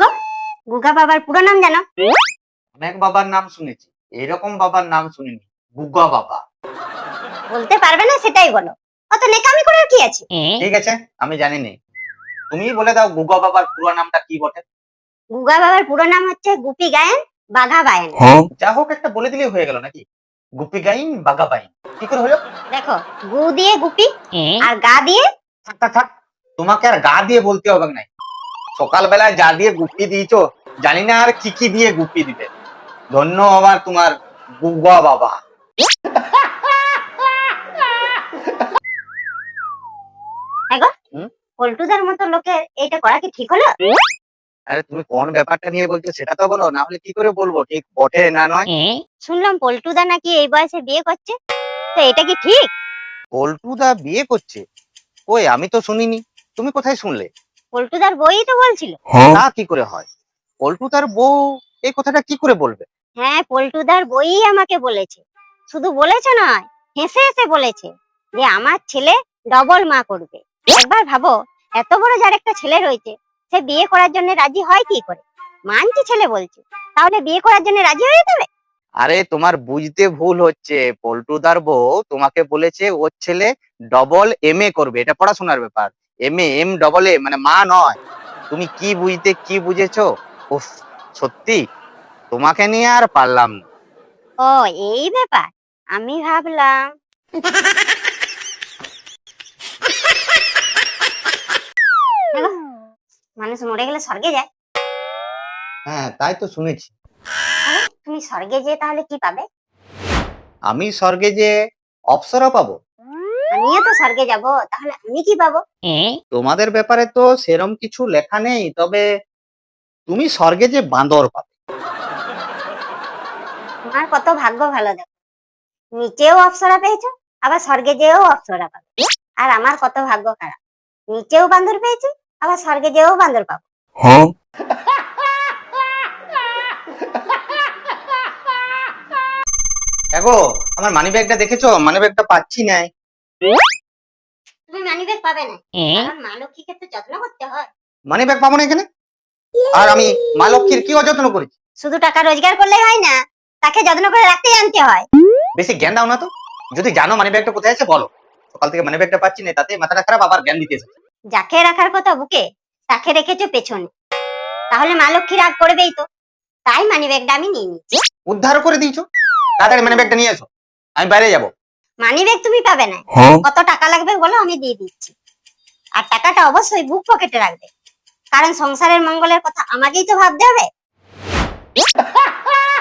গো গুগা বাবার পুরো নাম জানো? অনেক বাবার নাম শুনেছি। এরকম বাবার নাম শুনিনি গুগা বাবা। বলতে পারবে না সেটাই বলো। অত নেকামি করার কি আছে? ঠিক আছে আমি জানি নি। তুমি বলে দাও গুগা বাবার পুরো নামটা কি বটে। গুগা বাবার পুরো নাম হচ্ছে গুপি গায়েন বাঘা বায়েন। যা হোক একটা বলে দিলেই হয়ে গেল নাকি? গুপি গাইন বাগা বাইন কি করে হলো? দেখো গু দিয়ে গুপি আর গা দিয়ে থাক থাক থাক। তোমাকে আর গা দিয়ে বলতে হবে নাই। সকালবেলায় যা দিয়ে গুপি দিয়েছ জানি না আর কি কি দিয়ে গুপি দিবে। ধন্যবাদ তোমার গুগা বাবা। পল্টুদার মতো লোকের এইটা করা কি ঠিক হলো? আরে তুমি কোন ব্যাপারটা নিয়ে বলছো সেটা তো বলো না হলে কি করে বলব ঠিক বটে না নয়? শুনলাম পল্টুদা নাকি এই বয়সে বিয়ে করছে। তো এটা কি ঠিক? পল্টুদা বিয়ে করছে? ওই আমি তো শুনিনি। তুমি কোথায় শুনলে? পল্টুদার বই তো বলছিল। তা কি করে হয়? পল্টুদার বউ এই কথাটা কি করে বলবে? হ্যাঁ পল্টুদার বই আমাকে বলেছে। শুধু বলেছে নয় হেসে হেসে বলেছে যে আমার ছেলে ডবল মা করবে। একবার ভাবো এত বড় যার একটা ছেলে রয়েছে সে বিয়ে করার জন্য রাজি হয় কি করে? মানছি ছেলে বলছে তাহলে বিয়ে করার জন্য রাজি হয়ে যাবে? আরে তোমার বুঝতে ভুল হচ্ছে। পল্টুদার বউ তোমাকে বলেছে ওর ছেলে ডবল এম এ করবে। এটা পড়াশোনার ব্যাপার। M A M double A মানে মা নয়। তুমি কি বুঝতে কি বুঝেছ? উফ সত্যি? তোমাকে নিয়ে আর পারলাম না। ও এই ব্যাপার। আমি ভাবলাম। মানুষ মরে গেলে স্বর্গে যায়? হ্যাঁ তাই তো শুনেছি। তুমি স্বর্গে যেয়ে তাহলে কি পাবে? আমি স্বর্গে যে অপ্সরা পাবো। আমিও তো স্বর্গে যাব তাহলে আমি কি পাবো? তোমাদের ব্যাপারে তো সেরম কিছু লেখা নেই তবে তুমি স্বর্গে যে বাঁদর পাবে। তোমার কত ভাগ্য ভালো দেখো। নিচেও অপ্সরা পেয়েছ আবার স্বর্গে যেও অপ্সরা পাবে। আর আমার কত ভাগ্য খারাপ। নিচেও বান্দর পেয়েছি আবার স্বর্গে যেও বান্দর পাবো। দেখো আমার মানি ব্যাগটা দেখেছ? মানি ব্যাগটা পাচ্ছি না তুমি মানিব্যাগ পাবে না। কারণ মা লক্ষ্মীকে তো যত্ন করতে হয়। ব্যাগ পাবো না এখানে? আর আমি মা লক্ষ্মীর কি অযত্ন করেছি শুধু টাকা রোজগার করলে হয় না তাকে যত্ন করে রাখতে জানতে হয়। বেশি জ্ঞান দাও না তো। যদি জানো কোথায় আছে বলো। সকাল থেকে পাচ্ছি না তাতে মাথাটা খারাপ আবার জ্ঞান দিতে যাকে রাখার কথা বুকে তাকে রেখেছো পেছনে। তাহলে মা লক্ষ্মী রাগ করবেই তো। তাই মানিব্যাগটা আমি নিয়ে নিচ্ছি। উদ্ধার করে দিয়েছ। তাড়াতাড়ি মানি ব্যাগটা নিয়ে এসো। আমি বাইরে যাব। মানি ব্যাগ তুমি পাবে না। হ্যাঁ। কত টাকা লাগবে বলো আমি দিয়ে দিচ্ছি। আর টাকাটা অবশ্যই বুক পকেটে রাখবে। কারণ সংসারের মঙ্গলের কথা আমাকেই তো ভাবতে হবে।